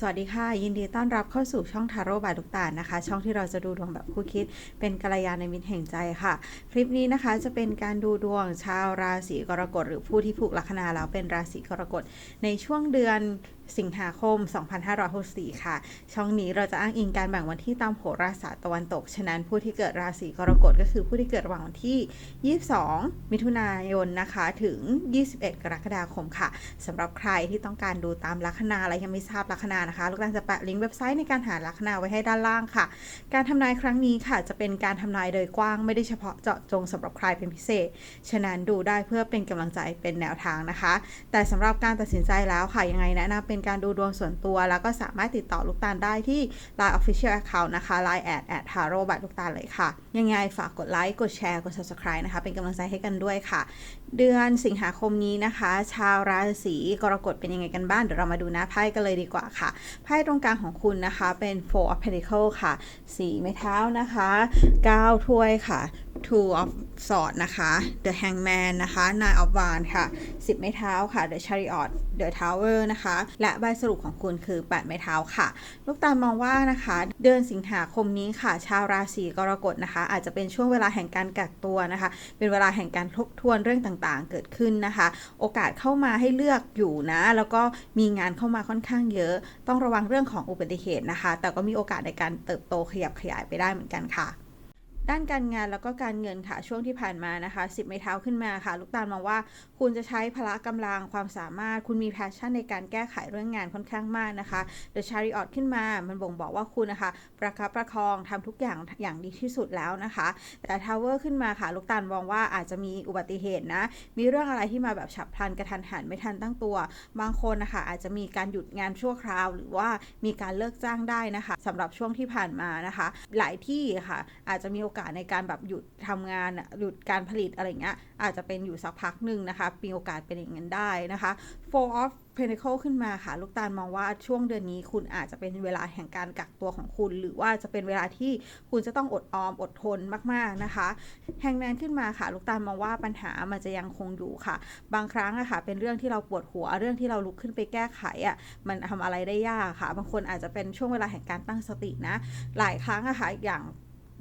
สวัสดีค่ะ ยินดีต้อนรับเข้าสู่ช่องทาโร่บายลูกตาลนะคะ ช่องที่เราจะดูดวงแบบคู่คิด เป็นกัลยาณมิตรแห่งใจค่ะ คลิปนี้นะคะจะเป็นการดูดวงชาวราศีกรกฎหรือผู้ที่ผูกลัคนาแล้วเป็นราศีกรกฎในช่วงเดือน สิงหาคม 2564 ค่ะ ช่องนี้เราจะอ้างอิงการแบ่งวันที่ตามโหราศาสตร์ตะวันตก ฉะนั้นผู้ที่เกิดราศีกรกฎก็คือผู้ที่เกิดระหว่างวันที่ 22 มิถุนายนนะคะ ถึง 21 กรกฎาคมค่ะสำหรับใครที่ต้องการดูตามลัคนาและยังไม่ทราบลัคนานะคะ ลูกตาลจะแปะลิงก์เว็บไซต์ในการหาลัคนาไว้ให้ด้านล่างค่ะ การทำนายครั้งนี้ค่ะ จะเป็นการทำนายโดยกว้างไม่ได้เฉพาะเจาะจงสำหรับใครเป็นพิเศษ ฉะนั้นดูได้เพื่อเป็นกำลังใจเป็นแนวทางนะคะ แต่สำหรับการตัดสินใจแล้วค่ะยังไงแนะนำเป็น็นการดูดวงส่วนตัว แล้วก็สามารถติดต่อลูกตาลได้ที่ Line Official Account นะคะ Line แอดแอดทาโร่บัตลูกตาลเลยค่ะ ยังไงฝากกดไลค์กดแชร์กด Subscribe นะคะ เป็นกำลังใจให้กันด้วยค่ะ เดือนสิงหาคมนี้นะคะ ชาวราศีกรกฎเป็นยังไงกันบ้างเดี๋ยวเรามาดูหน้าไพ่กันเลยดีกว่าค่ะไพ่ตรงกลางของคุณนะคะเป็น four of pentacle ค่ะสีไม้เท้านะคะ 9 ถ้วยค่ะ two of swords นะคะ the hangman นะคะ nine of wands ค่ะ 10 ไม้เท้าค่ะ the chariot the tower นะคะ และใบสรุปของคุณคือ 8 ไม้เท้าค่ะ ลูกตาลมองว่านะคะ เดือนสิงหาคมนี้ค่ะ ชาวราศีกรกฎนะคะ อาจจะเป็นช่วงเวลาแห่งการกักตัวนะคะ เป็นเวลาแห่งการทบทวนเรื่องต่างๆ เกิดขึ้นนะคะ โอกาสเข้ามาให้เลือกอยู่นะ แล้วก็มีงานเข้ามาค่อนข้างเยอะ ต้องระวังเรื่องของอุบัติเหตุนะคะ แต่ก็มีโอกาสในการเติบโตขยับขยายไปได้เหมือนกันค่ะ ด้านการงานแล้วก็การเงินค่ะช่วงที่ผ่านมานะคะสิบไม้เท้าขึ้นมาค่ะ ลูกตาลมองว่าคุณจะใช้พละกำลังความสามารถ คุณมีแพชชั่นในการแก้ไขเรื่องงานค่อนข้างมากนะคะ The Chariot ขึ้นมา มันบ่งบอกว่าคุณนะคะ ประคับประคองทำทุกอย่างอย่างดีที่สุดแล้วนะคะ แต่ Tower ขึ้นมาค่ะ ลูกตาลมองว่าอาจจะมีอุบัติเหตุนะ มีเรื่องอะไรที่มาแบบฉับพลันกระทันหันไม่ทันตั้งตัว บางคนนะคะอาจจะมีการหยุดงานชั่วคราว หรือว่ามีการเลิกจ้างได้นะคะสำหรับช่วงที่ผ่านมานะคะ หลายที่ค่ะ อาจจะมีโอกาสอกาสในการแบบหยุดทำงานหยุดการผลิตอะไรเงี้ยอาจจะเป็นอยู่สักพักหนึ่งนะคะมีโอกาสเป็นอย่างนั้นได้นะคะ Four of Pentacle ขึ้นมาค่ะ ลูกตาลมองว่าช่วงเดือนนี้คุณอาจจะเป็นเวลาแห่งการกักตัวของคุณ หรือว่าจะเป็นเวลาที่คุณจะต้องอดออมอดทนมากๆนะคะ แห่งแมนขึ้นมาค่ะ ลูกตาลมองว่าปัญหามันจะยังคงอยู่ค่ะ บางครั้งอะค่ะ เป็นเรื่องที่เราปวดหัวเรื่องที่เราลุกขึ้นไปแก้ไขอะมันทำอะไรได้ยากค่ะ บางคนอาจจะเป็นช่วงเวลาแห่งการตั้งสตินะ หลายครั้งอะค่ะอย่าง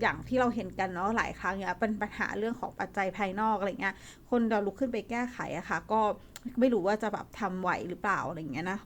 อย่างที่เราเห็นกันเนาะหลายครั้งเนี่ยเป็นปัญหาเรื่องของปัจจัยภายนอกอะไรเงี้ย คนเราลุกขึ้นไปแก้ไขอะค่ะ ก็ไม่รู้ว่าจะแบบทำไหวหรือเปล่าอะไรเงี้ยนะ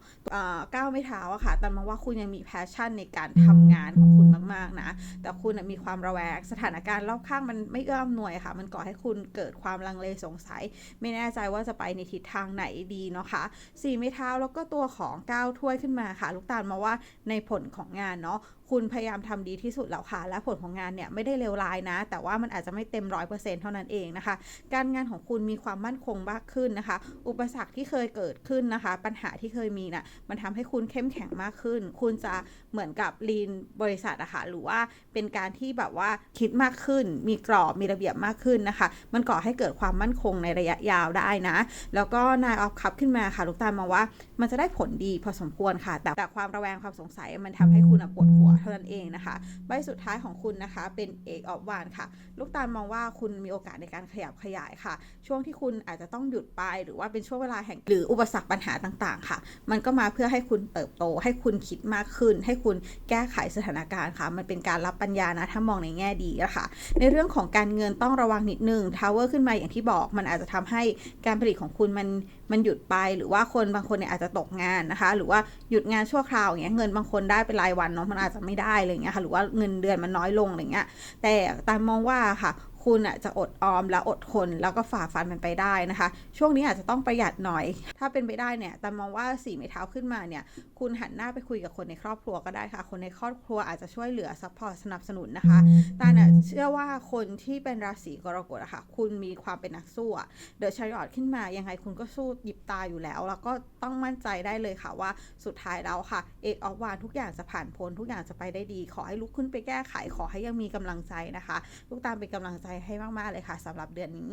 ก้าวไม่เท้าอะค่ะ แต่มองว่าคุณยังมีแพชชั่นในการทำงานของคุณมากๆนะ แต่คุณมีความระแวงสถานการณ์รอบข้างมันไม่เอื้ออำนวยค่ะ มันก่อให้คุณเกิดความลังเลสงสัย ไม่แน่ใจว่าจะไปในทิศทางไหนดีเนาะค่ะสี่ไม้เท้าแล้วก็ตัวของก้าวถ้วยขึ้นมาค่ะ ลูกตาลมาว่าในผลของงานเนาะ คุณพยายามทำดีที่สุดแล้วค่ะ และผลของงานเนี่ยไม่ได้เลวร้ายนะ แต่ว่ามันอาจจะไม่เต็มร้อยเปอร์เซ็นต์เท่านั้นเองนะคะ การงานของคุณมีความมั่นคงมากขึ้นนะคะ อุปสรรคที่เคยเกิดขึ้นนะคะ ปัญหาที่เคยมีน่ะมันทำให้คุณเข้มแข็งมากขึ้น คุณจะเหมือนกับลีนบริษัทอะค่ะหรือว่าเป็นการที่แบบว่าคิดมากขึ้น มีกรอบมีระเบียบมากขึ้นนะคะ มันก่อให้เกิดความมั่นคงในระยะยาวได้นะ แล้วก็นายออฟคัพขึ้นมาค่ะลูกตาลมองว่า มันจะได้ผลดีพอสมควรค่ะ แต่แต่ความระแวงความสงสัยมันทำให้คุณปวดหัวเท่านั้นเองนะคะใบสุดท้ายของคุณนะคะเป็นเอกออฟวานค่ะ ลูกตาลมองว่าคุณมีโอกาสในการขยับขยายค่ะ ช่วงที่คุณอาจจะต้องหยุดไป หรือว่าเป็นช่วงเวลาแห่งหรืออุปสรรคปัญหาต่างๆ ค่ะ มันก็มาเพื่อให้คุณเติบโต ให้คุณคิดมากขึ้น ให้คุณแก้ไขสถานการณ์ค่ะ มันเป็นการรับปัญญานะถ้ามองในแง่ดีอะคะในเรื่องของการเงินต้องระวังนิดนึงทาวเวอร์ขึ้นมาอย่างที่บอก มันอาจจะทำให้การผลิตของคุณมัน มันหยุดไปหรือว่าคนบางคนเนี่ยอาจจะตกงานนะคะ หรือว่าหยุดงานชั่วคราวอย่างเงี้ยเงินบางคนได้เป็นรายวันเนาะมันอาจจะไม่ได้อะไรเงี้ยค่ะหรือว่าเงินเดือนมันน้อยลงอะไรเงี้ยแต่ตามมองว่าค่ะ คุณอะจะอดออมและอดทนแล้วก็ฝ่าฟันมันไปได้นะคะ ช่วงนี้อาจจะต้องประหยัดหน่อย ถ้าเป็นไปได้เนี่ยแต่มองว่าสี่ไม้เท้าขึ้นมาเนี่ย คุณหันหน้าไปคุยกับคนในครอบครัวก็ได้ค่ะ คนในครอบครัวอาจจะช่วยเหลือซัพพอร์ตสนับสนุนนะคะตาน่ะเชื่อว่าคนที่เป็นราศีกรกฎอะค่ะ คุณมีความเป็นนักสู้อะเดอะชายอดขึ้นมายังไงคุณก็สู้หยิบตาอยู่แล้ว แล้วก็ต้องมั่นใจได้เลยค่ะว่าสุดท้ายแล้วค่ะเอกออฟวานทุกอย่างจะผ่านพ้นทุกอย่างจะไปได้ดี ขอให้ลุกขึ้นไปแก้ไขขอให้ยังมีกำลังใจนะคะ ลูกตามเป็นกำลังใจให้มากๆเลยค่ะสำหรับเดือนนี้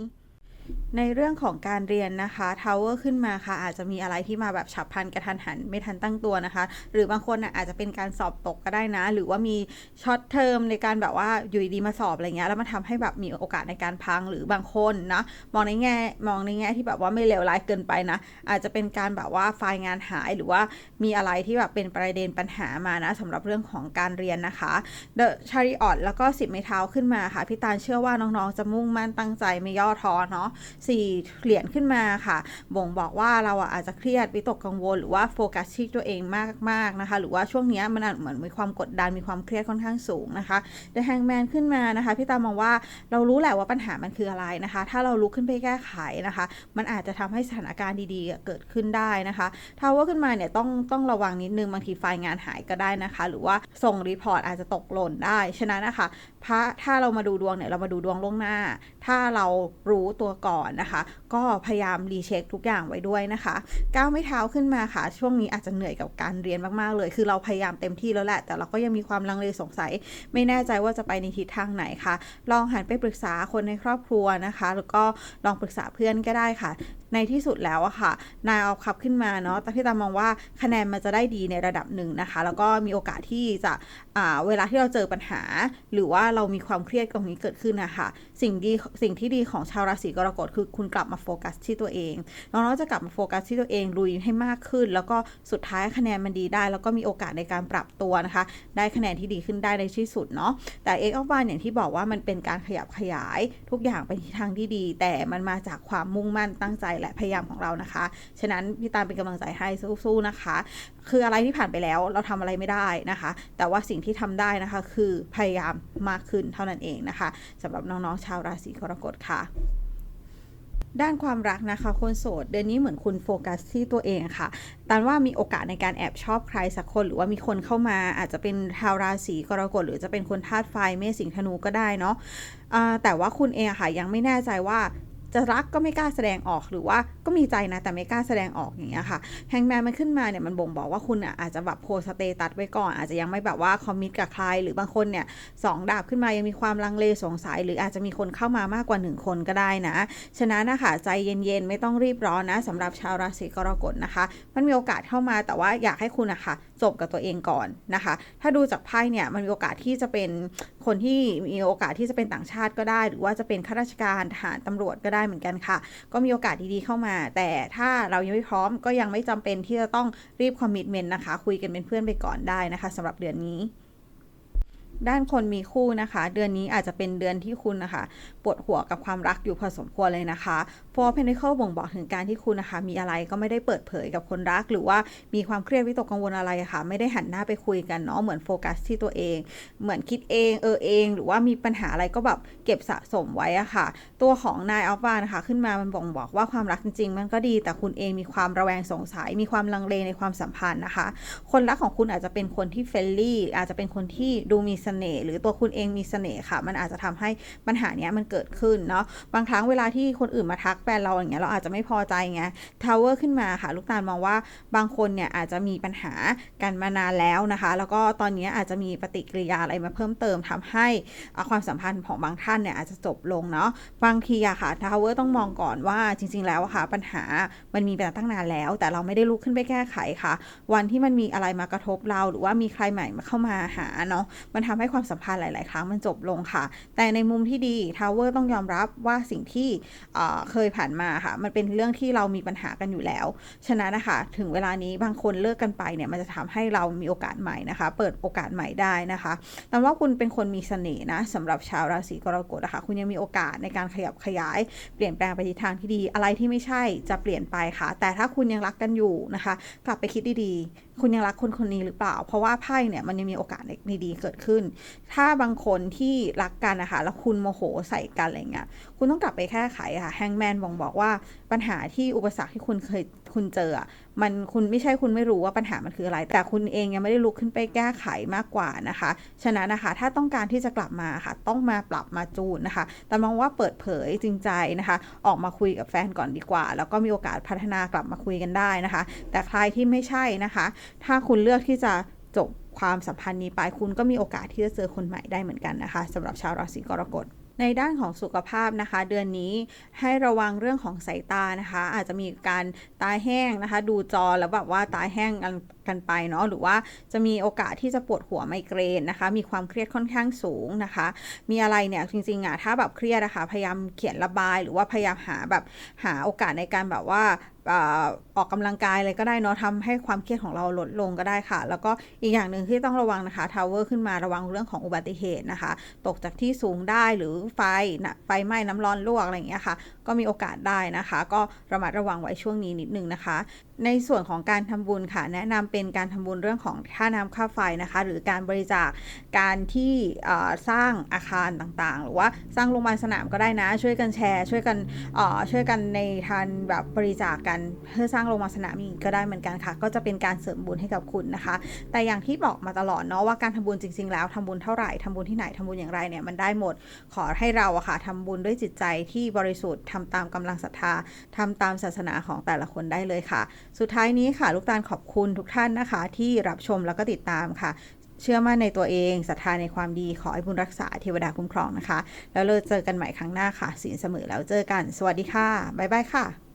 ในเรื่องของการเรียนนะคะทาวเวอร์ขึ้นมาค่ะ อาจจะมีอะไรที่มาแบบฉับพลันกระทันหัน ไม่ทันตั้งตัวนะคะ หรือบางคนอาจจะเป็นการสอบตกก็ได้นะ หรือว่ามีช็อตเทอมในการแบบว่าอยู่ดีๆมาสอบอะไรเงี้ยแล้วมันทำให้แบบมีโอกาสในการพังหรือบางคนนะมองในแง่มองในแง่ที่แบบว่าไม่เลวร้ายเกินไปนะ อาจจะเป็นการแบบว่าไฟล์งานหายหรือว่ามีอะไรที่แบบเป็นประเด็นปัญหามานะสำหรับเรื่องของการเรียนนะคะเดอะชาริออตแล้วก็สิบไม้เท้าขึ้นมาค่ะพี่ตาลเชื่อว่าน้องๆจะมุ่งมั่นตั้งใจไม่ย่อท้อเนาะสี่เหรียญขึ้นมาค่ะ บ่งบอกว่าเราอาจจะเครียดวิตกกังวล หรือว่าโฟกัสที่ตัวเองมากๆนะคะ หรือว่าช่วงนี้มันเหมือนมีความกดดันมีความเครียดค่อนข้างสูงนะคะเดอะแฮงแมนขึ้นมานะคะพี่ตามองว่าเรารู้แหละว่าปัญหามันคืออะไรนะคะ ถ้าเราลุกขึ้นไปแก้ไขนะคะ มันอาจจะทำให้สถานการณ์ดีๆ เกิดขึ้นได้นะคะทาวเวอร์ขึ้นมาเนี่ยต้องต้องระวังนิดนึงบางทีไฟล์งานหายก็ได้นะคะ หรือว่าส่งรีพอร์ตอาจจะตกหล่นได้ ฉะนั้นนะคะ พระถ้าเรามาดูดวงเนี่ยเรามาดูดวงล่วงหน้า ถ้าเรารู้ตัวก่อนนะคะ ก็พยายามรีเช็คทุกอย่างไว้ด้วยนะคะก้าวไม่เท้าขึ้นมาค่ะ ช่วงนี้อาจจะเหนื่อยกับการเรียนมากๆเลย คือเราพยายามเต็มที่แล้วแหละแต่เราก็ยังมีความลังเลสงสัย ไม่แน่ใจว่าจะไปในทิศทางไหนคะลองหันไปปรึกษาคนในครอบครัวนะคะ แล้วก็ลองปรึกษาเพื่อนก็ได้ค่ะในที่สุดแล้วอะค่ะนายเอาคับขึ้นมาเนาะแต่พี่ตามองว่าคะแนนมันจะได้ดีในระดับหนึ่งนะคะ แล้วก็มีโอกาสที่จะเวลาที่เราเจอปัญหา หรือว่าเรามีความเครียดตรงนี้เกิดขึ้นนะคะสิ่งดีสิ่งที่ดีของชาวราศีกรกฎคือคุณกลับมาโฟกัสที่ตัวเองน้องๆจะกลับมาโฟกัสที่ตัวเองลุยให้มากขึ้น แล้วก็สุดท้ายคะแนนมันดีได้ แล้วก็มีโอกาสในการปรับตัวนะคะ ได้คะแนนที่ดีขึ้นได้ในที่สุดเนาะแต่เอ็กออฟวานอย่างที่บอกว่ามันเป็นการขยับขยายทุกอย่างไปทิศทางที่ดี แต่มันมาจากความมุ่งมั่นตั้งใจและพยายามของเรานะคะ ฉะนั้นพี่ตาลเป็นกำลังใจให้สู้ๆนะคะ คืออะไรที่ผ่านไปแล้วเราทำอะไรไม่ได้นะคะ แต่ว่าสิ่งที่ทำได้นะคะ คือพยายามมากขึ้นเท่านั้นเองนะคะสำหรับน้องๆชาวราศีกรกฎค่ะด้านความรักนะคะคนโสดเดือนนี้เหมือนคุณโฟกัสที่ตัวเองค่ะตานว่ามีโอกาสในการแอบชอบใครสักคน หรือว่ามีคนเข้ามาอาจจะเป็นชาวราศีกรกฎหรือจะเป็นคนธาตุไฟเมษสิงธนูก็ได้เนาะแต่ว่าคุณเองค่ะยังไม่แน่ใจว่า จะรักก็ไม่กล้าแสดงออกหรือว่าก็มีใจนะแต่ไม่กล้าแสดงออกอย่างเงี้ยค่ะแฮงแมนมันขึ้นมาเนี่ยมันบ่งบอกว่าคุณอะอาจจะแบบโพสเตตัสไว้ก่อน อาจจะยังไม่แบบว่าคอมมิตกับใคร หรือบางคนเนี่ยสองดาบขึ้นมายังมีความลังเลสงสัย หรืออาจจะมีคนเข้ามามากกว่า 1 คนก็ได้นะ ฉะนั้นนะคะใจเย็นๆ ไม่ต้องรีบร้อนนะสำหรับชาวราศีกรกฎนะคะ มันมีโอกาสเข้ามาแต่ว่าอยากให้คุณนะคะจบกับตัวเองก่อนนะคะ ถ้าดูจากไพ่เนี่ยมันมีโอกาสที่จะเป็น คนที่มีโอกาสที่จะเป็นต่างชาติก็ได้ หรือว่าจะเป็นข้าราชการทหารตำรวจก็ได้เหมือนกันค่ะ ก็มีโอกาสดีๆเข้ามา แต่ถ้าเรายังไม่พร้อมก็ยังไม่จำเป็นที่จะต้องรีบคอมมิชเมนต์นะคะ คุยกันเป็นเพื่อนไปก่อนได้นะคะสำหรับเดือนนี้ ด้านคนมีคู่นะคะ เดือนนี้อาจจะเป็นเดือนที่คุณนะคะปวดหัวกับความรักอยู่พอสมควรเลยนะคะ Four Pentacle บ่งบอกถึงการที่คุณนะคะ มีอะไรก็ไม่ได้เปิดเผยกับคนรัก หรือว่ามีความเครียดวิตกกังวลอะไรค่ะ ไม่ได้หันหน้าไปคุยกันเนาะเหมือนโฟกัสที่ตัวเอง เหมือนคิดเองเออเอง หรือว่ามีปัญหาอะไรก็แบบเก็บสะสมไว้อะค่ะ ตัวของนายอัลฟานะคะ ขึ้นมามันบ่งบอกว่าความรักจริง ๆ มันก็ดี แต่คุณเองมีความระแวงสงสัย มีความลังเลในความสัมพันธ์นะคะ คนรักของคุณอาจจะเป็นคนที่เฟรนลี่อาจจะเป็นคนที่ดูมีเสน่ห์หรือตัวคุณเองมีเสน่ห์ค่ะ มันอาจจะทำให้ปัญหาเนี้ยมันเกิดขึ้นเนาะบางครั้งเวลาที่คนอื่นมาทักแฟนเราอย่างเงี้ยเราอาจจะไม่พอใจไงทาวเวอร์ขึ้นมาค่ะ ลูกตาลมองว่าบางคนเนี่ยอาจจะมีปัญหากันมานานแล้วนะคะ แล้วก็ตอนนี้อาจจะมีปฏิกิริยาอะไรมาเพิ่มเติมทำให้ความสัมพันธ์ของบางท่านเนี่ยอาจจะจบลงเนาะบางทีอะค่ะทาวเวอร์ต้องมองก่อนว่าจริง ๆ แล้วอะค่ะ ปัญหามันมีมาตั้งนานแล้ว แต่เราไม่ได้ลุกขึ้นไปแก้ไขค่ะ วันที่มันมีอะไรมากระทบเราหรือว่ามีใครใหม่มาเข้ามาหาเนาะมันทำให้ความสัมพันธ์หลาย ๆ ครั้งมันจบลงค่ะ แต่ในมุมที่ดีทาวเวอร์ต้องยอมรับว่าสิ่งที่เคยผ่านมาค่ะ มันเป็นเรื่องที่เรามีปัญหากันอยู่แล้ว ฉะนั้นนะคะถึงเวลานี้บางคนเลิกกันไปเนี่ยมันจะทำให้เรามีโอกาสใหม่นะคะ เปิดโอกาสใหม่ได้นะคะแต่ว่าคุณเป็นคนมีเสน่ห์นะสำหรับชาวราศีกรกฎนะคะคุณยังมีโอกาสในการขยับขยาย เปลี่ยนแปลงไปทิศทางที่ดี อะไรที่ไม่ใช่จะเปลี่ยนไปค่ะ แต่ถ้าคุณยังรักกันอยู่นะคะ กลับไปคิดดีๆ คุณยังรักคนคนนี้หรือเปล่า เพราะว่าไพ่เนี่ยมันยังมีโอกาสในดีเกิดขึ้น ถ้าบางคนที่รักกันนะคะแล้วคุณโมโหใส่กันอะไรเงี้ยคุณต้องกลับไปแก้ไขค่ะแฮงแมนบอกบอกว่าปัญหาที่อุปสรรคที่คุณเคยคุณเจอ มันคุณไม่ใช่คุณไม่รู้ว่าปัญหามันคืออะไร แต่คุณเองยังไม่ได้ลุกขึ้นไปแก้ไขมากกว่านะคะ ฉะนั้นนะคะถ้าต้องการที่จะกลับมาค่ะ ต้องมาปรับมาจูนนะคะ แต่มองว่าเปิดเผยจริงใจนะคะ ออกมาคุยกับแฟนก่อนดีกว่า แล้วก็มีโอกาสพัฒนากลับมาคุยกันได้นะคะ แต่ใครที่ไม่ใช่นะคะ ถ้าคุณเลือกที่จะจบความสัมพันธ์นี้ไปคุณก็มีโอกาสที่จะเจอคนใหม่ได้เหมือนกันนะคะสำหรับชาวราศีกรกฎ ในด้านของสุขภาพนะคะ เดือนนี้ให้ระวังเรื่องของสายตานะคะ อาจจะมีการตาแห้งนะคะ ดูจอแล้วแบบว่าตาแห้ง กันไปเนาะหรือว่าจะมีโอกาสที่จะปวดหัวไมเกรนนะคะ มีความเครียดค่อนข้างสูงนะคะ มีอะไรเนี่ยจริงๆอะถ้าแบบเครียดนะคะพยายามเขียนระบาย หรือว่าพยายามหาแบบหาโอกาสในการแบบว่าออออกกำลังกายอะไรก็ได้เนาะทำให้ความเครียดของเราลดลงก็ได้ค่ะ แล้วก็อีกอย่างหนึ่งที่ต้องระวังนะคะทาวเวอร์ขึ้นมาระวังเรื่องของอุบัติเหตุนะคะ ตกจากที่สูงได้หรือไฟนะไฟไหม้น้ำร้อนลวกอะไรอย่างเงี้ยค่ะ ก็มีโอกาสได้นะคะ ก็ระมัดระวังไว้ช่วงนี้นิดนึงนะคะ ในส่วนของการทำบุญค่ะ แนะนำเป็นการทำบุญเรื่องของค่าน้ำค่าไฟนะคะ หรือการบริจาคการที่สร้างอาคารต่างๆ หรือว่าสร้างโรงพยาบาลสนามก็ได้นะ ช่วยกันแชร์ ช่วยกันอ่อช่วยกันในทานแบบบริจาคกันเพื่อสร้างโรงพยาบาลสนามอีกก็ได้เหมือนกันค่ะ ก็จะเป็นการเสริมบุญให้กับคุณนะคะ แต่อย่างที่บอกมาตลอดเนาะว่าการทำบุญจริง ๆ แล้วทำบุญเท่าไหร่ทำบุญที่ไหนทำบุญอย่างไรเนี่ยมันได้หมด ขอให้เราอะค่ะทำบุญด้วยจิตใจที่บริสุทธิ์ททำตามกำลังศรัทธาทำตามศาสนาของแต่ละคนได้เลยค่ะ สุดท้ายนี้ค่ะ ลูกตาลขอบคุณทุกท่านนะคะ ที่รับชมแล้วก็ติดตามค่ะ เชื่อมั่นในตัวเองศรัทธาในความดีขอให้บุญรักษาเทวดาคุ้มครองนะคะ แล้วเราเจอกันใหม่ครั้งหน้าค่ะศีลเสมอแล้วเจอกัน สวัสดีค่ะบ๊ายบายค่ะ